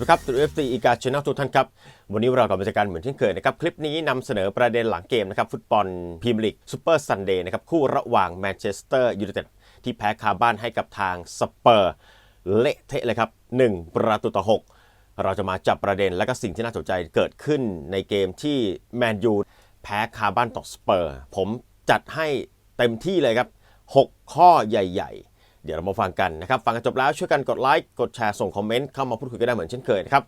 วัสดีครับตัว FC อีกาชแนลทุกท่านครับ วันนี้เรากลับมาจกันเหมือนเช่นเคยนะครับ คลิปนี้นำเสนอประเด็นหลังเกมนะครับ ฟุตบอลพรีเมียร์ลีกซูเปอร์ซันเดย์นะครับ คู่ระหว่างแมนเชสเตอร์ยูไนเต็ดที่แพ้คาบ้านให้กับทางสเปอร์เละเทะเลยครับ1ประตูต่อ 6 เราจะมาจับประเด็นและก็สิ่งที่น่าสนใจเกิดขึ้นในเกมที่แมนยูแพ้คาบ้านต่อสเปอร์ผมจัดให้เต็มที่เลยครับ 6 ข้อใหญ่ ๆ เดี๋ยวเรามาฟังกันนะครับ ฟังกันจบแล้วช่วยกันกดไลค์ กดแชร์ ส่งคอมเมนต์เข้ามาพูดคุยกันได้เหมือนเช่นเคยนะครับ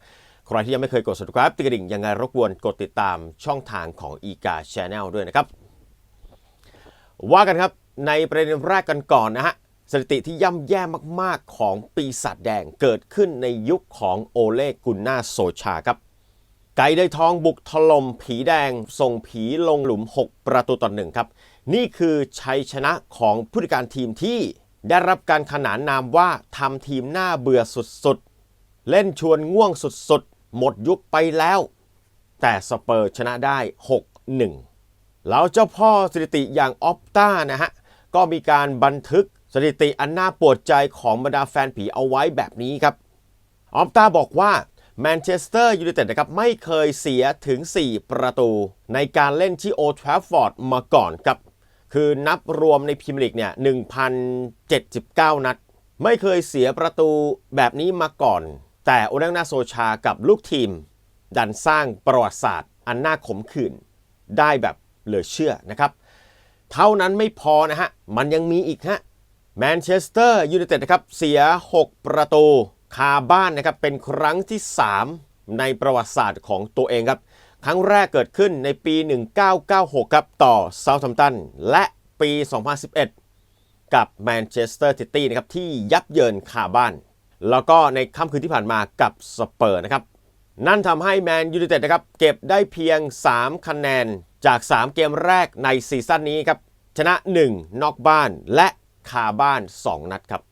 ใครที่ยังไม่เคยกด subscribe ติดกระดิ่งยังไงรบกวนกดติดตามช่องทางของ e g a Channel ด้วยนะครับ ว่ากันครับในประเด็นแรกกันก่อนนะฮะสถิติที่ย่ำแย่มากๆของปีศาจแดงเกิดขึ้นในยุคของโอเลกุนนาโซชาครับ ไก่ได้ทองบุกถล่มผีแดง ส่งผีลงหลุม 6 ประตูต่อหนึ่งครับ นี่คือชัยชนะของผู้จัดการทีมที่ ได้รับการขนานนามว่าทำทีมหน้าเบื่อสุดๆ เล่นชวนง่วงสุดๆ หมดยุคไปแล้ว แต่สเปอร์ชนะได้ 6-1 แล้วเจ้าพ่อสถิติอย่างออฟต้านะฮะ ก็มีการบันทึกสถิติอันน่าปวดใจของบรรดาแฟนผีเอาไว้แบบนี้ครับ ออฟตาบอกว่าแมนเชสเตอร์ยูไนเต็ดนะครับไม่เคยเสียถึง 4 ประตู ในการเล่นที่โอทราฟฟอร์ดมาก่อนครับ คือนับรวมในพรีเมียร์ลีกเนี่ย1,079 นัด ไม่เคยเสียประตูแบบนี้มาก่อน แต่โอนังนาโซชากับลูกทีม ดันสร้างประวัติศาสตร์ อันน่าขมขื่นได้แบบเหลือเชื่อนะครับ เท่านั้นไม่พอนะฮะ มันยังมีอีกฮะแมนเชสเตอร์ยูไนเต็ดนะครับเสีย 6 ประตูคาบ้านนะครับเป็นครั้งที่ 3 ในประวัติศาสตร์ของตัวเองครับ ครั้งแรกเกิดขึ้นในปี 1996 ครับ ต่อเซาท์แฮมป์ตัน และปี 2011 กับแมนเชสเตอร์ซิตี้นะครับ ที่ยับเยินคาบ้าน แล้วก็ในค่ำคืนที่ผ่านมากับสเปอร์นะครับ นั่นทำให้แมนยูไนเต็ดนะครับ เก็บได้เพียง 3 คะแนนจาก 3 เกมแรกในซีซั่นนี้ครับ ชนะ 1 นอกบ้านและคาบ้าน 2 นัดครับ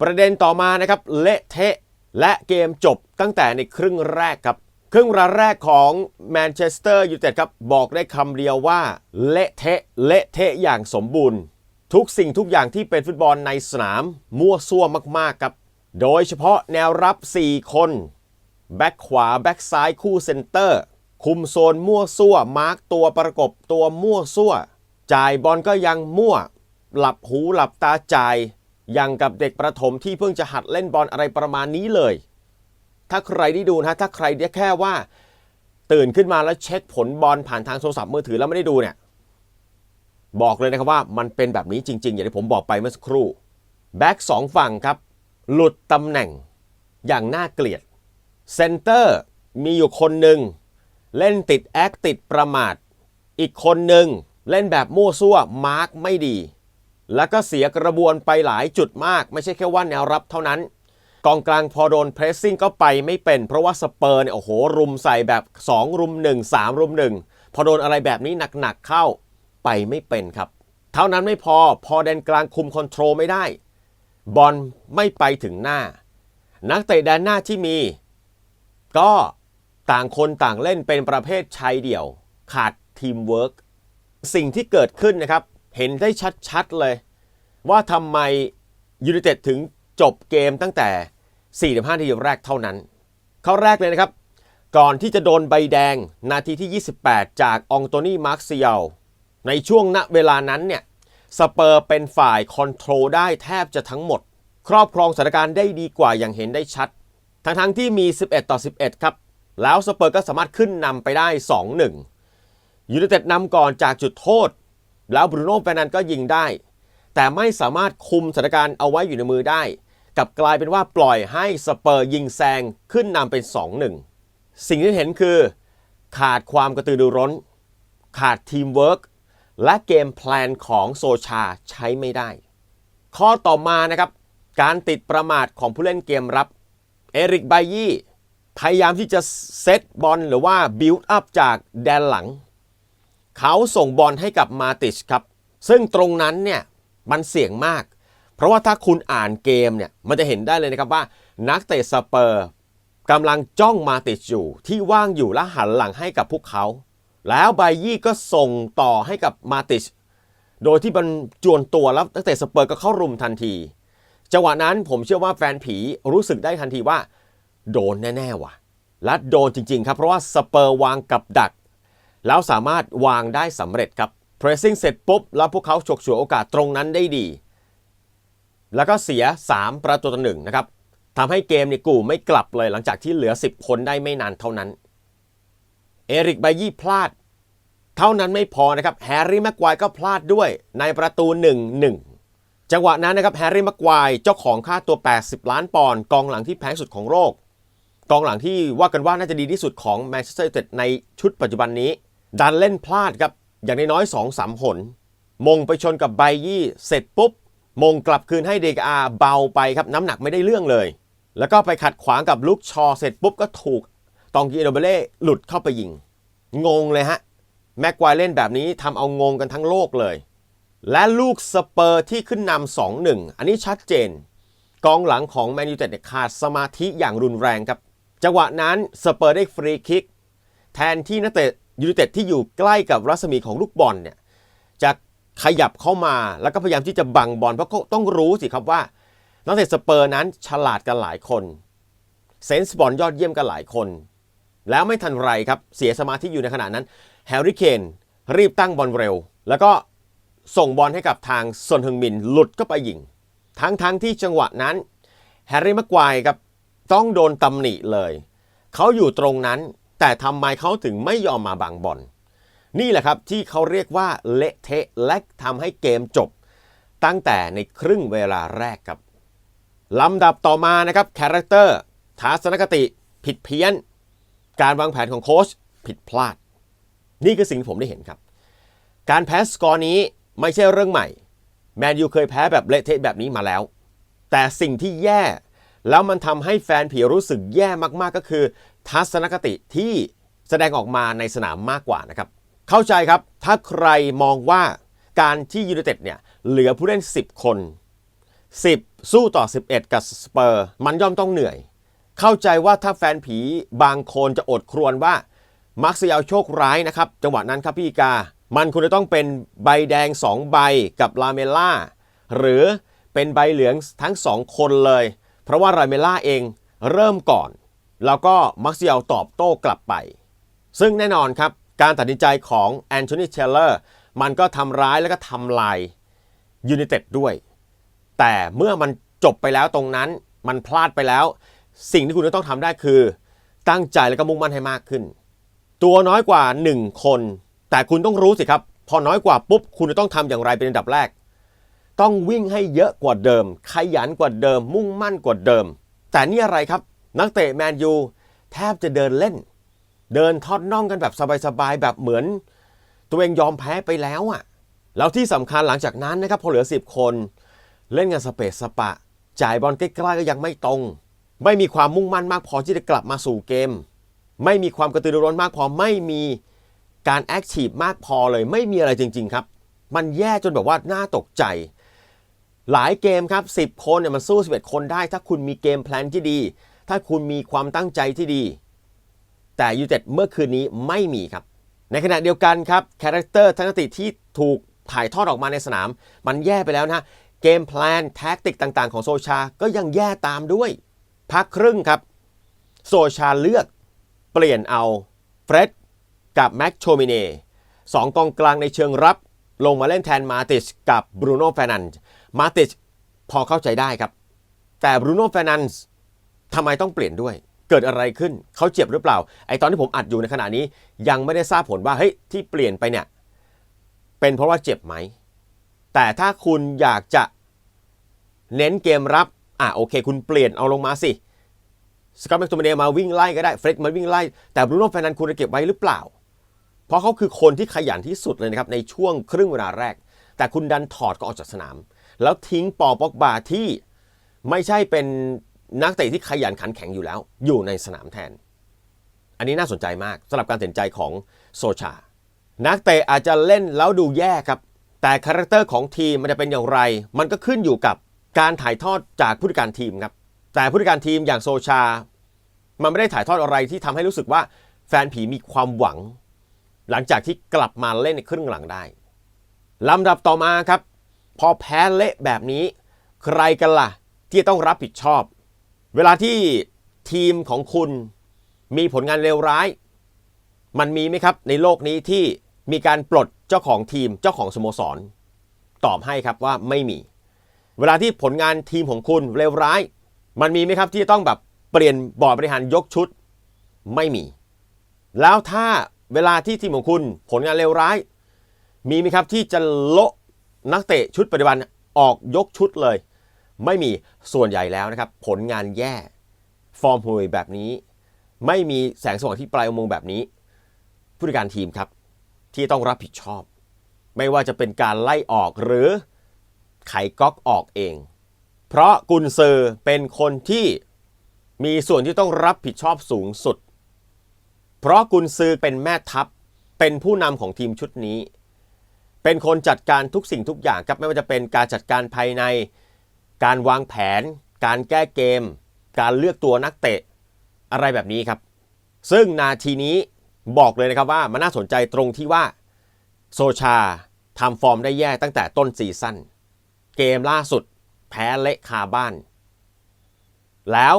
ประเด็นต่อมานะครับเละเทะและเกมจบตั้งแต่ในครึ่งแรกครับ ครึ่งเวลาแรกของแมนเชสเตอร์ยูไนเต็ดครับ บอกได้คำเดียวว่าเละเทะเละเทะอย่างสมบูรณ์ ทุกสิ่งทุกอย่างที่เป็นฟุตบอลในสนาม มั่วซั่วมากๆครับ โดยเฉพาะแนวรับ 4 คน แบ็คขวา แบ็คซ้ายคู่เซนเตอร์ คุมโซนมั่วซั่ว มาร์กตัวประกบตัวมั่วซั่ว จ่ายบอลก็ยังมั่ว หลับหูหลับตาจ่ายอย่างกับเด็กประถมที่เพิ่งจะหัดเล่นบอลอะไรประมาณนี้เลย ถ้าใครได้ดูนะถ้าใครได้แค่ว่า ตื่นขึ้นมาแล้วเช็คผลบอลผ่านทางโทรศัพท์มือถือแล้วไม่ได้ดูเนี่ยบอกเลยนะครับว่ามันเป็นแบบนี้จริง ๆ อย่างที่ผมบอกไปเมื่อสักครู่แบ็กสองฝั่งครับ หลุดตำแหน่งอย่างน่าเกลียดเซนเตอร์มีอยู่คนหนึ่ง เล่นติดแอคติดประมาท อีกคนหนึ่งเล่นแบบมั่วซั่วมาร์กไม่ดี แล้วก็เสียกระบวนไปหลายจุดมาก ไม่ใช่แค่ว่าแนวรับเท่านั้น กองกลางพอโดนเพรสซิ่งก็ไปไม่เป็น เพราะว่าสเปอร์เนี่ยโอ้โหรุมใส่แบบ 2 รุม 1 3 รุม 1 พอโดนอะไรแบบนี้หนักๆเข้าไปไม่เป็นครับ เท่านั้นไม่พอพอแดนกลางคุมคอนโทรลไม่ได้ บอลไม่ไปถึงหน้า นักเตะแดนหน้าที่มี ก็ต่างคนต่างเล่นเป็นประเภทชายเดี่ยว ขาดทีมเวิร์กสิ่งที่เกิดขึ้นนะครับ เห็นได้ชัดๆเลย ว่าทำไมยูไนเต็ดถึง จบเกมตั้งแต่ 45 นาทีแรกเท่านั้น เข้าแรกเลยนะครับ ก่อนที่จะโดนใบแดงนาทีที่ 28 จากองโตนีมาร์คเซียลในช่วงณเวลานั้นเนี่ยสเปอร์เป็นฝ่ายคอนโทรลได้แทบจะทั้งหมด ครอบครองสถานการณ์ได้ดีกว่าอย่างเห็นได้ชัด ทั้งทั้งๆที่มี 11 ต่อ 11 ครับ แล้วสเปอร์ก็สามารถขึ้นนำไปได้ 2-1 ยูไนเต็ดนำก่อนจากจุดโทษ แล้วบรูโน่เฟร์นันด์ก็ยิงได้ แต่ไม่สามารถคุมสถานการณ์เอาไว้อยู่ในมือได้ กลับกลายเป็นว่าปล่อยให้สเปอร์ยิงแซงขึ้นนำเป็น 2-1 สิ่งที่เห็นคือ ขาดความกระตือรือร้น ขาดทีมเวิร์กและเกมแพลนของโซชาใช้ไม่ได้ ข้อต่อมานะครับ การติดประมาทของผู้เล่นเกมรับ เอริกไบยี่พยายามที่จะเซตบอลหรือว่าบิลด์อัพจากแดนหลัง เขาส่งบอลให้กับมาติชครับ ซึ่งตรงนั้นเนี่ยมันเสี่ยงมาก เพราะว่าถ้าคุณอ่านเกมเนี่ยมันจะเห็นได้เลยนะครับว่า นักเตะสเปอร์กำลังจ้องมาติชอยู่ ที่ว่างอยู่และหันหลังให้กับพวกเขา แล้วไบยี่ก็ส่งต่อให้กับมาติชโดยที่มันจวนตัวแล้วนักเตะสเปอร์ก็เข้ารุมทันที จังหวะนั้นผมเชื่อว่าแฟนผีรู้สึกได้ทันทีว่า โดนแน่ๆว่ะ และโดนจริงๆครับ เพราะว่าสเปอร์วางกับดัก แล้วสามารถวางได้สำเร็จครับ pressing เสร็จปุ๊บแล้วพวกเขาฉกฉวยโอกาสตรงนั้นได้ดี แล้วก็เสีย 3 ประตูต่อหนึ่งนะครับทำให้เกมในกูไม่กลับเลยหลังจากที่เหลือ 10 คนได้ไม่นานเท่านั้น เอริกไบยี่พลาด เท่านั้นไม่พอนะครับแฮร์รี่แม็กควายก็พลาดด้วยในประตู 1-1 จังหวะนั้นนะครับแฮร์รี่แม็กควายเจ้าของค่าตัว 80 ล้านปอนด์กองหลังที่แพงสุดของโลกกองหลังที่ว่ากันว่าน่าจะดีที่สุดของแมนเชสเตอร์ยูไนเต็ดในชุดปัจจุบันนี้ ดันเล่นพลาดครับอย่างน้อยๆสองสามหน มงไปชนกับไบยี่เสร็จปุ๊บ มงกลับคืนให้เดกอาเบาไปครับน้ำหนักไม่ได้เรื่องเลย แล้วก็ไปขัดขวางกับลูกชอเสร็จปุ๊บก็ถูกตองกีโนเบเล่หลุดเข้าไปยิง งงเลยฮะ แม็กควายเล่นแบบนี้ทำเอางงกันทั้งโลกเลย และลูกสเปอร์ที่ขึ้นนำสองหนึ่งอันนี้ชัดเจน กองหลังของแมนยูเต็ดขาดสมาธิอย่างรุนแรงครับจังหวะนั้นสเปอร์ได้ฟรีคิก แทนที่นักเตะยูไนเต็ดที่อยู่ใกล้กับรัศมีของลูกบอลเนี่ยจะ ขยับเข้ามาแล้วก็พยายามที่จะบังบอลเพราะเขาต้องรู้สิครับว่านักเตะสเปอร์นั้นฉลาดกันหลายคนเซนส์บอลยอดเยี่ยมกันหลายคน แล้วไม่ทันไรครับ เสียสมาธิอยู่ในขณะนั้นแฮร์รี่เคนรีบตั้งบอลเร็ว แล้วก็ส่งบอลให้กับทางซนฮึงมินหลุดก็ไปยิง ทั้งทั้งที่จังหวะนั้นแฮร์รี่ม็กควครับต้องโดนตำหนิเลย เขาอยู่ตรงนั้นแต่ทำไมเขาถึงไม่ยอมมาบังบอล นี่แหละครับที่เขาเรียกว่าเละเทะและทำให้เกมจบ ตั้งแต่ในครึ่งเวลาแรกครับลำดับต่อมานะครับคาแรคเตอร์ทัศนคติผิดเพี้ยน การวางแผนของโค้ชผิดพลาด นี่คือสิ่งที่ผมได้เห็นครับ การแพ้สกอร์นี้ไม่ใช่เรื่องใหม่ แมนยูเคยแพ้แบบเละเทะแบบนี้มาแล้ว แต่สิ่งที่แย่แล้วมันทำให้แฟนผีรู้สึกแย่มากๆก็คือ ทัศนคติที่แสดงออกมาในสนามมากกว่านะครับ เข้าใจครับ ถ้าใครมองว่าการที่ยูไนเต็ดเนี่ยเหลือผู้เล่น 10 คน 10 สู้ต่อ 11 กับสเปอร์มันย่อมต้องเหนื่อย เข้าใจว่าถ้าแฟนผีบางคนจะอดครวญว่ามักเซียลโชคร้ายนะครับ จังหวะนั้นครับพี่กา มันควรจะต้องเป็นใบแดง 2 ใบกับลาเมล่า หรือเป็นใบเหลืองทั้ง 2 คนเลย เพราะว่าลาเมล่าเองเริ่มก่อน แล้วก็มักเซียลตอบโต้กลับไป ซึ่งแน่นอนครับ การตัดสินใจของแอนโทนีเชลเลอร์มันก็ทำร้ายแล้วก็ทำลายยูไนเต็ดด้วย แต่เมื่อมันจบไปแล้วตรงนั้นมันพลาดไปแล้ว สิ่งที่คุณจะต้องทำได้คือ ตั้งใจแล้วก็มุ่งมั่นให้มากขึ้น ตัวน้อยกว่า 1 คน แต่คุณต้องรู้สิครับ พอน้อยกว่าปุ๊บ คุณจะต้องทำอย่างไรเป็นอันดับแรก ต้องวิ่งให้เยอะกว่าเดิม ขยันกว่าเดิม มุ่งมั่นกว่าเดิม แต่นี่อะไรครับ นักเตะแมนยูแทบจะเดินเล่น เดินทอดน่องกันแบบสบายๆแบบเหมือน ตัวเองยอมแพ้ไปแล้วอะ่ะแล้วที่สำคัญหลังจากนั้นนะครับพอเหลือ 10 คน เล่นกันสเปซสปะ จ่ายบอลใกล้ๆก็ยังไม่ตรง ไม่มีความมุ่งมั่นมากพอที่จะกลับมาสู่เกม ไม่มีความกระตือรือร้นมากพอไม่มีการแอคทีฟมากพอเลย ไม่มีอะไรจริง ๆ ครับ มันแย่จนแบบว่าน่าตกใจ หลายเกมครับ 10 คนเนี่ยมันสู้ 11 คนได้ ถ้าคุณมีเกมแพลนที่ดี ถ้าคุณมีความตั้งใจที่ดี แต่ยูเต็ดเมื่อคืนนี้ไม่มีครับ ในขณะเดียวกันครับคาแรคเตอร์ทัศนคติที่ถูกถ่ายทอดออกมาในสนาม มันแย่ไปแล้วนะฮะเกมแพลนแท็กติกต่างๆ ของโซชาก็ยังแย่ตามด้วย พักครึ่งครับ โซชาเลือกเปลี่ยนเอาเฟร็ดกับแม็กโชมิเน่สองกองกลางในเชิงรับ ลงมาเล่นแทนมาติชกับบรูโน่แฟนันด์มาติชพอเข้าใจได้ครับ แต่บรูโน่แฟนันด์ทำไมต้องเปลี่ยนด้วย เกิดอะไรขึ้นเขาเจ็บหรือเปล่า ไอตอนที่ผมอัดอยู่ในขณะนี้ ยังไม่ได้ทราบผลว่าเฮ้ยที่เปลี่ยนไปเนี่ยเป็นเพราะว่าเจ็บไหม แต่ถ้าคุณอยากจะเน้นเกมรับอะโอเค คุณเปลี่ยนเอาลงมาสิสกอตแมคโทมเนมาวิ่งไล่ก็ได้เฟร็ดมาวิ่งไล่ แต่บรูโน่แฟร์นันคุณจะเก็บไว้หรือเปล่า เพราะเขาคือคนที่ขยันที่สุดเลยนะครับในช่วงครึ่งเวลาแรก แต่คุณดันถอดก็ออกจากสนาม แล้วทิ้งปอปอกบาที่ไม่ใช่เป็น นักเตะที่ขยันขันแข็งอยู่แล้ว อยู่ในสนามแทน อันนี้น่าสนใจมากสำหรับการตัดสินใจของโซชา นักเตะอาจจะเล่นแล้วดูแย่ครับ แต่คาแรคเตอร์ของทีมมันจะเป็นอย่างไร มันก็ขึ้นอยู่กับการถ่ายทอดจากผู้จัดการทีมครับ แต่ผู้จัดการทีมอย่างโซชา มันไม่ได้ถ่ายทอดอะไรที่ทำให้รู้สึกว่าแฟนผีมีความหวัง หลังจากที่กลับมาเล่นในครึ่งหลังได้ลำดับต่อมาครับ พอแพ้เละแบบนี้ ใครกันล่ะ ที่ต้องรับผิดชอบ เวลาที่ทีมของคุณมีผลงานเลวร้าย มันมีไหมครับ ในโลกนี้ที่มีการปลดเจ้าของทีมเจ้าของสโมสร ตอบให้ครับว่าไม่มี เวลาที่ผลงานทีมของคุณเลวร้าย มันมีไหมครับที่จะต้องแบบเปลี่ยนบอร์ดบริหารยกชุดไม่มี แล้วถ้าเวลาที่ทีมของคุณผลงานเลวร้าย มีไหมครับที่จะโละนักเตะชุดปัจจุบันออกยกชุดเลย ไม่มีส่วนใหญ่แล้วนะครับ ผลงานแย่ฟอร์มห่วยแบบนี้ ไม่มีแสงสว่างที่ปลายอุโมงค์แบบนี้ ผู้จัดการทีมครับ ที่ต้องรับผิดชอบ ไม่ว่าจะเป็นการไล่ออกหรือไขก๊อกออกเอง เพราะกุนเซอร์เป็นคนที่มีส่วนที่ต้องรับผิดชอบสูงสุด เพราะกุนซือเป็นแม่ทัพ เป็นผู้นำของทีมชุดนี้ เป็นคนจัดการทุกสิ่งทุกอย่างครับไม่ว่าจะเป็นการจัดการภายใน การวางแผน การแก้เกม การเลือกตัวนักเตะ อะไรแบบนี้ครับ ซึ่งนาทีนี้บอกเลยนะครับว่ามันน่าสนใจตรงที่ว่าโซชาทำฟอร์มได้แย่ตั้งแต่ต้นซีซั่นเกมล่าสุด แพ้เละคาบ้าน แล้ว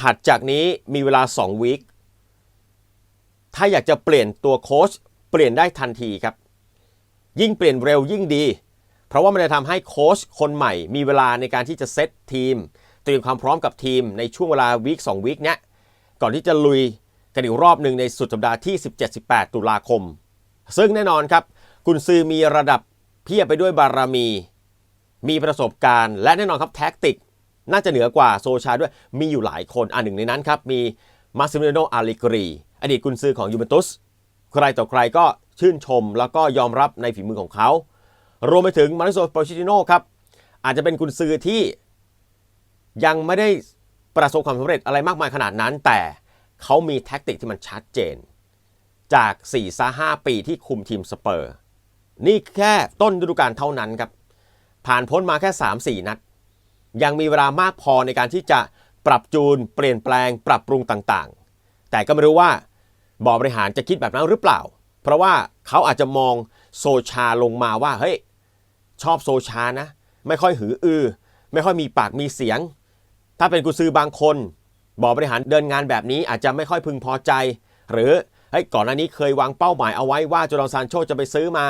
ถัดจากนี้มีเวลา 2 วีคถ้าอยากจะเปลี่ยนตัวโค้ชเปลี่ยนได้ทันทีครับ ยิ่งเปลี่ยนเร็วยิ่งดี ราะว่ามันจะทำให้โค้ชคนใหม่ มีเวลาในการที่จะเซตทีม เตรียมความพร้อมกับทีมในช่วงเวลาวีค2วีคเนี้ยก่อนที่จะลุยกันอีกรอบหนึ่งในสุดสัปดาห์ที่ 17-18 ตุลาคม ซึ่งแน่นอนครับ กุนซือมีระดับเพียบไปด้วยบารมี มีประสบการณ์ และแน่นอนครับแท็กติก น่าจะเหนือกว่าโซชาด้วยมีอยู่หลายคนอันหนึ่งในนั้นครับ มีมาซิมิโนอาลิกรี อดีตกุนซือของยูเวนตุสใครต่อใครก็ชื่นชมแล้วก็ยอมรับในฝีมือของเขา รวมไปถึงมาริโซโปชิติโนครับ อาจจะเป็นกุนซือที่ยังไม่ได้ประสบความสำเร็จอะไรมากมายขนาดนั้น แต่เขามีแท็กติกที่มันชัดเจน จาก4 5ปีที่คุมทีมสเปอร์ นี่แค่ต้นฤดูกาลเท่านั้นครับ ผ่านพ้นมาแค่ 3-4 นัด ยังมีเวลามากพอในการที่จะปรับจูน เปลี่ยนแปลง ปรับปรุงต่างๆ แต่ก็ไม่รู้ว่าบอร์บริหารจะคิดแบบนั้นหรือเปล่า เพราะว่าเขาอาจจะมองโซชาลงมาว่าเฮ้ย ชอบโซชานะ ไม่ค่อยหืออือ ไม่ค่อยมีปากมีเสียง ถ้าเป็นกุซือบางคนบอร์บริหารเดินงานแบบนี้อาจจะไม่ค่อยพึงพอใจ หรือเฮ้ยก่อนหน้านี้เคยวางเป้าหมายเอาไว้ว่าโจดอนซานโชจะไปซื้อมา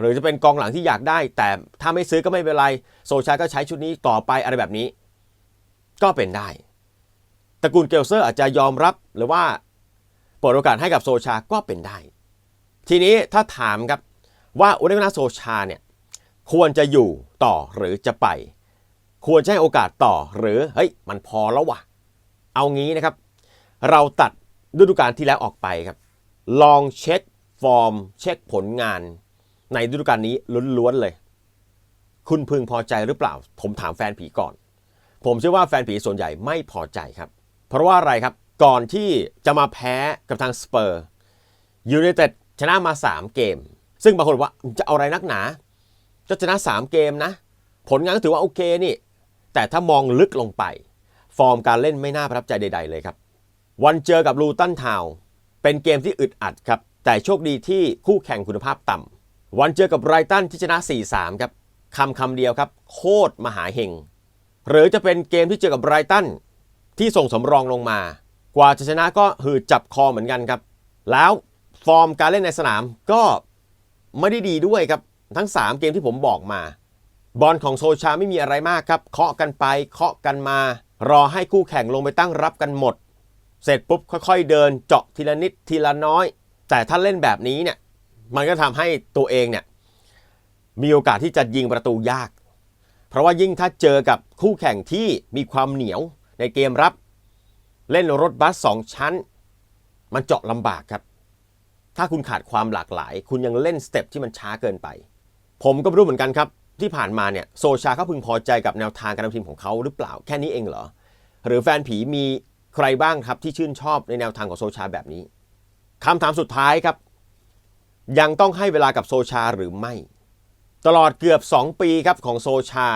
หรือจะเป็นกองหลังที่อยากได้ แต่ถ้าไม่ซื้อก็ไม่เป็นไร โซชาก็ใช้ชุดนี้ต่อไปอะไรแบบนี้ ก็เป็นได้ตระกูลเกลเซอร์อาจจะยอมรับหรือว่าเปิดโอกาสให้กับโซชาก็เป็นได้ ทีนี้ถ้าถามครับว่าอุเดกนาโซชาเนี่ย ควรจะอยู่ต่อหรือจะไป ควรจะให้โอกาสต่อหรือเฮ้ยมันพอแล้ววะเอางี้นะครับ เราตัดฤดูกาลที่แล้วออกไปครับ ลองเช็คฟอร์ม เช็คผลงาน ในฤดูกาลนี้ล้วนๆเลย คุณพึงพอใจหรือเปล่า ผมถามแฟนผีก่อน ผมเชื่อว่าแฟนผีส่วนใหญ่ไม่พอใจครับ เพราะว่าอะไรครับก่อนที่จะมาแพ้กับทางสเปอร์ยูไนเต็ดชนะมา 3 เกม ซึ่งบางคนว่าจะเอาอะไรนักหนา จะชนะ 3 เกมนะ ผลงานก็ถือว่าโอเคนี่ แต่ถ้ามองลึกลงไป ฟอร์มการเล่นไม่น่าประทับใจใด ๆ เลยครับ วันเจอกับลูตันทาวเป็นเกมที่อึดอัดครับ แต่โชคดีที่คู่แข่งคุณภาพต่ำวันเจอกับไรตันที่ชนะ 4-3 ครับคำคำเดียวครับ โคตรมหาเฮงหรือจะเป็นเกมที่เจอกับไรตันที่ส่งสำรองลงมา กว่าจะชนะก็หืดจับคอเหมือนกันครับ แล้วฟอร์มการเล่นในสนามก็ไม่ได้ดีด้วยครับ ทั้ง 3 เกมที่ผมบอกมา บอลของโซชาไม่มีอะไรมากครับ เคาะกันไปเคาะกันมา รอให้คู่แข่งลงไปตั้งรับกันหมด เสร็จปุ๊บค่อยๆ เดินเจาะทีละนิดทีละน้อย แต่ถ้าเล่นแบบนี้เนี่ยมันก็ทำให้ตัวเองเนี่ยมีโอกาสที่จะยิงประตูยาก เพราะว่ายิ่งถ้าเจอกับคู่แข่งที่มีความเหนียวในเกมรับ เล่นรถบัสสองชั้น มันเจาะลำบากครับ ถ้าคุณขาดความหลากหลาย คุณยังเล่นสเต็ปที่มันช้าเกินไป ผมก็ไม่รู้เหมือนกันครับ ที่ผ่านมาเนี่ยโซชาเขาพึงพอใจกับแนวทางการทำทีมของเขาหรือเปล่าแค่นี้เองเหรอ หรือแฟนผีมีใครบ้างครับที่ชื่นชอบในแนวทางของโซชาแบบนี้คำถามสุดท้ายครับ ยังต้องให้เวลากับโซชาหรือไม่ ตลอดเกือบ 2 ปีครับของโซชา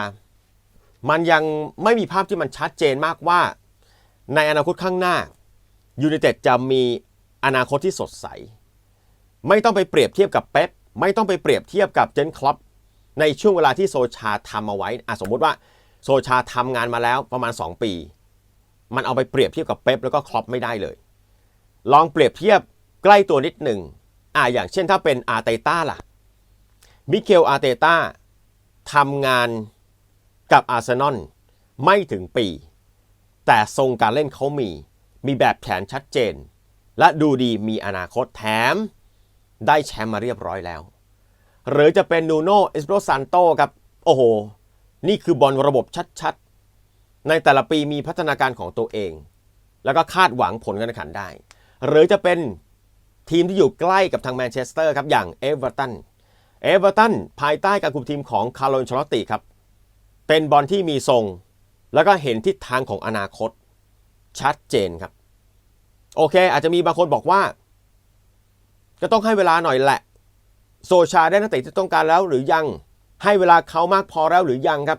มันยังไม่มีภาพที่มันชัดเจนมากว่า ในอนาคตข้างหน้ายูไนเต็ดจะมีอนาคตที่สดใส ไม่ต้องไปเปรียบเทียบกับเป๊ป ไม่ต้องไปเปรียบเทียบกับเจนคลับในช่วงเวลาที่โซชาทำเอาไว้อะสมมุติว่าโซชาทำงานมาแล้วประมาณ 2 ปี มันเอาไปเปรียบเทียบกับเป๊ปแล้วก็คล็อปไม่ได้เลย ลองเปรียบเทียบใกล้ตัวนิดหนึ่งอ่าอย่างเช่นถ้าเป็นอาร์เตต้าล่ะ มิเกลอาร์เตต้าทำงานกับอาร์เซนอลไม่ถึงปี แต่ทรงการเล่นเขามี มีแบบแผนชัดเจน และดูดีมีอนาคตแถม ได้แชมป์มาเรียบร้อยแล้ว หรือจะเป็นนูโนเอสโปรซันโตครับ โอ้โห นี่คือบอลระบบชัดๆ ในแต่ละปีมีพัฒนาการของตัวเอง แล้วก็คาดหวังผลการแข่งขันได้ หรือจะเป็นทีมที่อยู่ใกล้กับทางแมนเชสเตอร์ครับอย่างเอเวอร์ตันเอเวอร์ตันภายใต้การคุมทีมของคาร์โลนชลอตติครับ เป็นบอลที่มีทรง แล้วก็เห็นทิศทางของอนาคต ชัดเจนครับ โอเค อาจจะมีบางคนบอกว่า ก็ต้องให้เวลาหน่อยแหละ โซชาได้นักเตะที่ต้องการแล้วหรือยัง ให้เวลาเขามากพอแล้วหรือยังครับ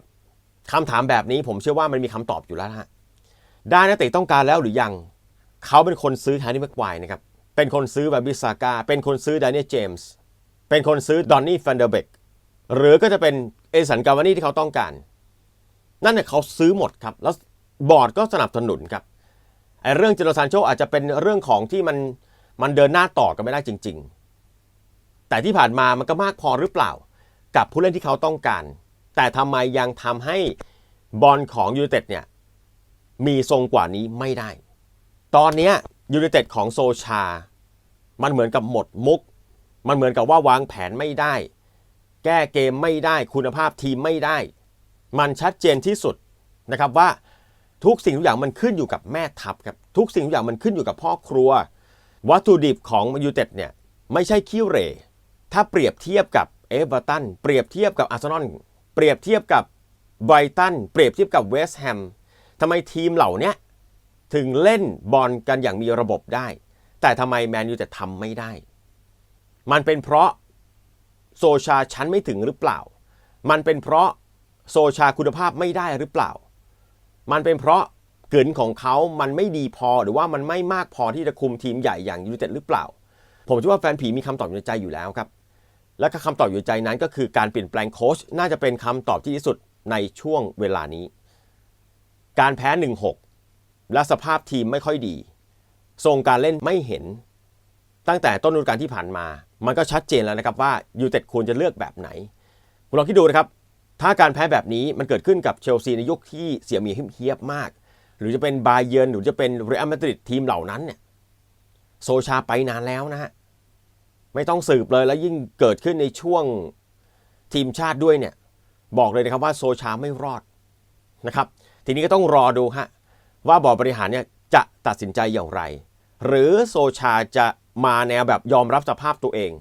คำถามแบบนี้ผมเชื่อว่ามันมีคำตอบอยู่แล้วฮะได้นักเตะต้องการแล้วหรือยัง เขาเป็นคนซื้อแฮร์รี่แม็กไกวร์นะครับ เป็นคนซื้อแบบบิสซากาเป็นคนซื้อดานิเอลเจมส์เป็นคนซื้อดอนนี่แฟนเดอร์เบกหรือก็จะเป็นเอสันกาวานี่ที่เขาต้องการ นั่นเนี่ยเขาซื้อหมดครับ แล้วบอร์ดก็สนับสนุนครับไอ้เรื่องเจโรซานโชอาจจะเป็นเรื่องของที่มัน มันเดินหน้าต่อกันไม่ได้จริง ๆ แต่ที่ผ่านมามันก็มากพอหรือเปล่า กับผู้เล่นที่เขาต้องการ แต่ทำไมยังทำให้บอลของยูไนเต็ดเนี่ยมีทรงกว่านี้ไม่ได้ ตอนนี้ยยูไนเต็ดของโซชา มันเหมือนกับหมดมุก มันเหมือนกับว่าวางแผนไม่ได้ แก้เกมไม่ได้คุณภาพทีมไม่ได้ มันชัดเจนที่สุดนะครับว่าทุกสิ่งทุกอย่างมันขึ้นอยู่กับแม่ทัพครับทุกสิ่งทุกอย่างมันขึ้นอยู่กับพ่อครัว วัตถุดิบของยูเต็ดเนี่ยไม่ใช่คิวเรถ้าเปรียบเทียบกับเอเวอร์ตันเปรียบเทียบกับอาร์เซนอลเปรียบเทียบกับไบรตันเปรียบเทียบกับเวสต์แฮมทำไมทีมเหล่านี้ถึงเล่นบอลกันอย่างมีระบบได้ แต่ทำไมแมนยูจะทำไม่ได้ มันเป็นเพราะโซชาชั้นไม่ถึงหรือเปล่า มันเป็นเพราะโซชาคุณภาพไม่ได้หรือเปล่า มันเป็นเพราะ เกินของเขามันไม่ดีพอหรือว่ามันไม่มากพอที่จะคุมทีมใหญ่อย่างยูไนเต็ดหรือเปล่า ผมเชื่อว่าแฟนผีมีคำตอบอยู่ในใจอยู่แล้วครับ และก็คำตอบอยู่ในใจนั้นก็คือการเปลี่ยนแปลงโค้ชน่าจะเป็นคำตอบที่ดีที่สุดในช่วงเวลานี้ การแพ้ 1-6 และสภาพทีมไม่ค่อยดี ทรงการเล่นไม่เห็น ตั้งแต่ต้นฤดูกาลที่ผ่านมา มันก็ชัดเจนแล้วนะครับว่ายูเต็ดควรจะเลือกแบบไหนคุณลองคิดดูนะครับถ้าการแพ้แบบนี้มันเกิดขึ้นกับเชลซีในยุคที่เสียมีเฮียบมาก หรือจะเป็นบาเยนหรือจะเป็นเรอัลมาดริดทีมเหล่านั้นเนี่ยโซชาไปนานแล้วนะฮะไม่ต้องสืบเลยแล้วยิ่งเกิดขึ้นในช่วงทีมชาติด้วยเนี่ยบอกเลยนะครับว่าโซชาไม่รอดนะครับ ทีนี้ก็ต้องรอดูฮะว่าบอร์ดบริหารเนี่ยจะตัดสินใจอย่างไร หรือโซชาจะมาแนวแบบยอมรับสภาพตัวเอง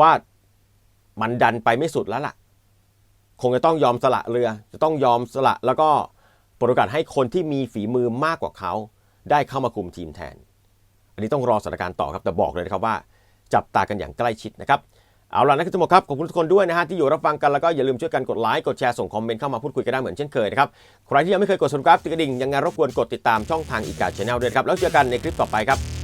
ว่ามันดันไปไม่สุดแล้วล่ะ คงจะต้องยอมสละเรือ จะต้องยอมสละแล้วก็ ปิดโอกาสให้คนที่มีฝีมือมากกว่าเขาได้เข้ามาคุมทีมแทน อันนี้ต้องรอสถานการณ์ต่อครับแต่บอกเลยนะครับว่า จับตากันอย่างใกล้ชิดนะครับเอาล่ะนักข่าวทุกครับขอบคุณทุกคนด้วยนะฮะที่อยู่รับฟังกันแล้วก็อย่าลืมช่วยกันกดไลค์กดแชร์ส่งคอมเมนต์เข้ามาพูดคุยกันได้เหมือนเช่นเคยนะครับใครที่ยังไม่เคยกดสมัครติดกระดิ่งยังไงรบกวนกดติดตามช่องทางอีกาชแนลด้วยครับแล้วเจอกันในคลิปต่อไปครับ